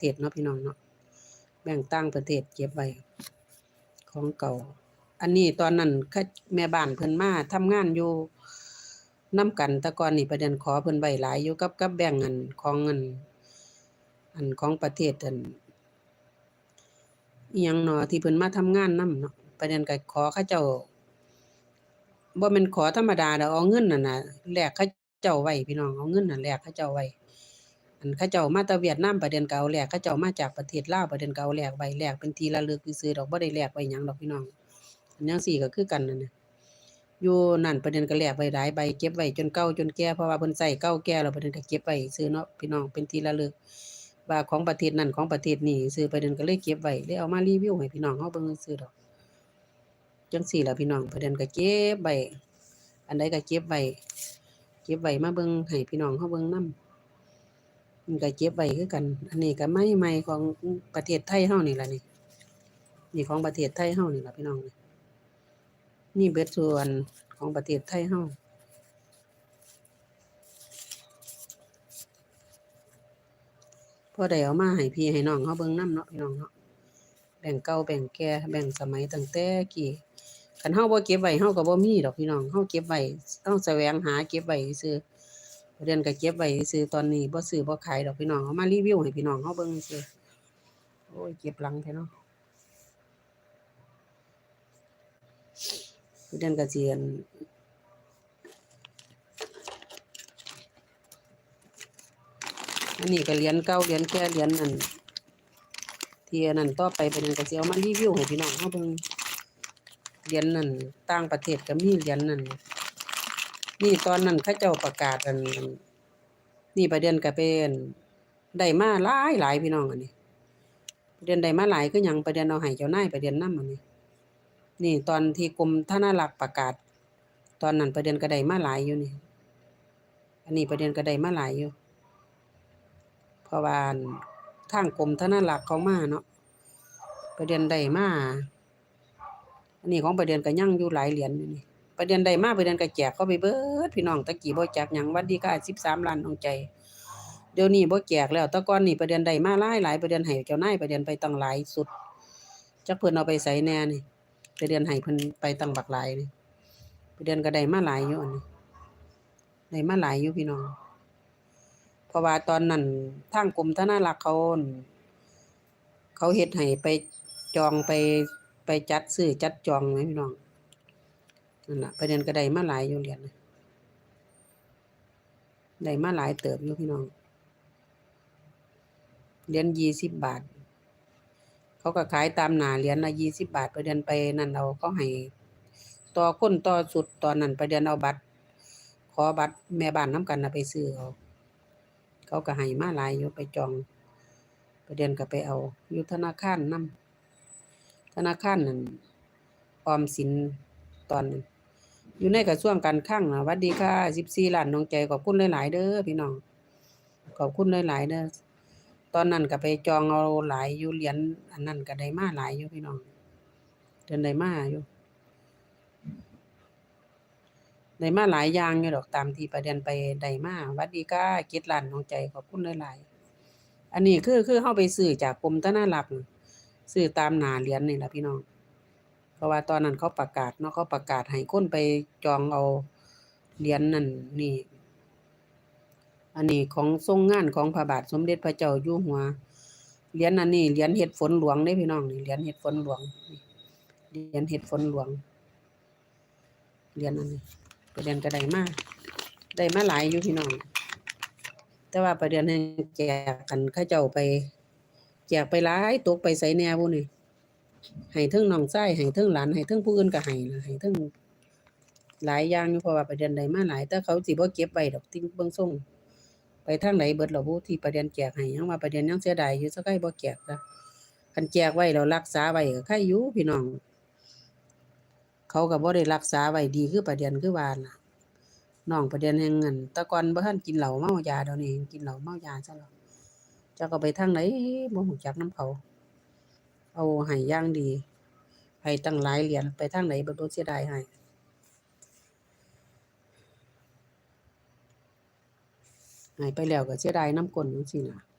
เทศเนาะพี่น้องเนาะแบ่งต่างประเทศเก็บไว้ของเก่า อันนี้ตอนนั้นเขาแม่บ้านเพิ่นมาทำงานอยู่นํกันต่ก่อนนี่ประเด็นขอเพิ่นไว้หลายอยู่กับกับแบ่งอันของอันอันของประเทศอันยังเนาะที่เพิ่นมาทำงานนํเนาะประเด็นก็ขอเขาเจ้าบ่แม่นขอธรรมดาดอกเอาเงินนั่นน่ะแลกเขาเจ้าไว้พี่น้องเอาเงินนั่นแลกเขาเจ้าไว้ อันเขาเจ้ามาต่เวียดนามประเด็นเก็เอาแลกเขาเจ้ามาจากประเทศลาวประเด็นเก็เอาแลกไว้แลกเป็นที่ระลึกซื่อดอกบ่ได้แลกไว้หยังดอกพี่น้องอันจังซี่ก็คือกันนั่นน่ะอยู่นั่นประเด็นก็แลกไว้หลายใบเก็บไว้จนเก่าจนแก่เพราะว่าเพิ่นใช้เก่าแก่แล้วประเด็นก็เก็บไว้ซื่อเนาะพี่น้องเป็นที่ระลึกว่าของประเทศนั้นของประเทศนี้ซื่อประเด็นก็เลยเก็บไว้เลยเอามารีวิวให้พี่น้องเฮาเบิ่งซื่อดอกจังซี่ล่ะพี่น้องประเด็นก็เก็บไว้อันใดก็เก็บไว้เก็บไว้มาเบิ่งให้พี่น้องเฮาเบิ่งนำ มันก็เก็บไว้คือกัน อันนี้ก็ไม้ใหม่ของประเทศไทยเฮานี่ล่ะนี่นี่ของประเทศไทยเฮานี่ล่ะพี่น้องนี่เบิดส่วนของประเทศไทยเฮาพอได้เอามาให้พี่ให้น้องเฮาเบิ่งนำเนาะพี่น้องเนาะแบ่งเก่าแบ่งแก่แบ่งสมัยตั้งแต่กี้คันเฮาบ่เก็บไว้เฮาก็บ่มีดอกพี่น้องเฮาเก็บไว้ต้องแสวงหาเก็บไว้ซื่อ เรียนก็เก็บไว้ซื้อตอนนี้บ่ซื้อบ่ขายดอกพี่น้องเอามารีวิวให้พี่น้องเฮาเบิ่งซื่อโอ้ยเก็บหลังแท้เนาะเรียนก็สิอันอันนี้ก็เหรียญเก่าเหรียญแก่เหรียญนั่นที่นนั้นต่อไปเป็นก็สิเอามารีวิวให้พี่น้องเฮาเบิ่งเหรียญนั่นต่างประเทศก็มีเหรียญนั่น นี่ตอนนั้นเขาเจ้าประกาศอัน นี่ประเด็นก็เป็นได้มาหลายหลายพี่น้องอันนี้ประเด็นได้มาหลายคือหยังประเด็นเอาให้เจ้านายประเด็นนำอันนี้ นี่ตอนที่กรมธนารักประกาศ ตอนนั้นประเด็นก็ได้มาหลายอยู่นี่ อันนี้ประเด็นก็ได้มาหลายอยู่เพราะว่าทางกรมธนารักเขามาเนาะประเด็นได้มาอันนี้ของประเด็นก็ยั่งอยู่หลายเหรียญอยู่นี่ ประเด็นใดมาประเด็นก็แจกเข้าไปเบิดพี่น้องตะกี้บ่จักหยังวัดดีค่ะ13ล้านน้องใจ เดี๋ยวนี้บ่แจกแล้วต่ก่อนนี่ประเด็นใดมาหลายหลายประเด็นให้เจ้านายประเด็นไปตั้งหลายสุดจักเพิ่นเอาไปใส่แน่นี่ประเด็นให้เพิ่นไปตั้งบักหลายนี่ประเด็นก็ได้มาหลายอยู่อันนี้ได้มาหลายอยู่พี่น้องเพราะว่าตอนนั้นทางกรมธนารักษ์เขาอั่นเขาเฮ็ดให้ไปจองไปไปจัดซื้อจัดจองนะพี่น้อง นั่นล่ะประเด็นก็ได้มาหลายอยู่เหรียญน่ะได้มาหลายเติบอยู่พี่น้องเหรียญยี่สิบบาท เขาก็ขายตามหนาเหรียญละยี่สิบบาท ประเด็นไปนั่นเอาเขาให้ต่อคนต่อสุดตอนนั้นประเด็นเอาบัตร ขอบัตรแม่บ้านน้ำกันนะไปซื้อเอาเขาก็ให้มาหลายอยู่ไปจอง ประเด็นก็ไปเอาอยู่ธนาคารนํธนาคารนั่นออมสินตอนนั้น อยู่ในกระทรวงการคลังนะวัดดีค่ะ14ล้านน้องใจขอบคุณหลายๆเด้อพี่น้องขอบคุณหลายๆเด้อตอนนั้นก็ไปจองเอาหลายอยู่เหรียญอันนั้นก็ได้มาหลายอยู่พี่น้องเดือนได้มาอยู่ได้มาหลายอย่างอยู่ดอกตามที่ประเด็นไปได้มาวัดดีค่ะ7ล้านน้องใจขอบคุณหลายๆอันนี้คือคือเฮาไปซื้อจากกรมธนารักษ์น่ะซื้อตามหนาเหรียญนี่แหละพี่น้อง เพราะว่าตอนนั้นเขาประกาศเนาะเขาประกาศให้คนไปจองเอาเหรียญนั่นนี่ อันนี้ของทรงงานของพระบาทสมเด็จพระเจ้าอยู่หัวเหรียญอันนี้เหรียญเฮ็ดฝนหลวงเด้พี่น้องนี่เหรียญเฮ็ดฝนหลวงเหรียญเฮ็ดฝนหลวงเหรียญอันนี้ประเด็นก็ได้มากได้มาหลายอยู่พี่น้อง แต่ว่าประเด็นให้แจกกันเขาเจ้าไปแจกไปหลายตกไปไสแน่บุนี่ ให้เทิงน้องชายให้เทิงหลานให้เทิงผู้อื่นก็ให้ล่ะให้เทิงหลายอย่างอยู่เพราะว่าประเด็นใดมาหลาย แต่เขาสิบ่เก็บไว้ดอกติเบิ่งส่งไปทางไหนเบิดแล้วผู้ที่ประเด็นแจกให้ยังว่าประเด็นยังเสียดายอยู่สักไผบ่แจกจ้ะคันแจกไว้แล้วรักษาไว้ก็ใครอยู่พี่น้อง เขาก็บ่ได้รักษาไว้ดีคือประเด็นคือว่าน่ะน้องประเด็นแห่งเงินต่ก่อนบ่ทันกินเหล้าเมายาเดี๋ยวนี้กินเหล้าเมายาซะแล้วจักก็ไปทางไหนบ่ฮู้จักนำเขา เอาให้อย่างดี ให้ตั้งหลายเหรียญไปทางไหนบ่รู้เสียดายให้หายไปแล้วก็เสียดายน้ำกลนจังซี่น่ะ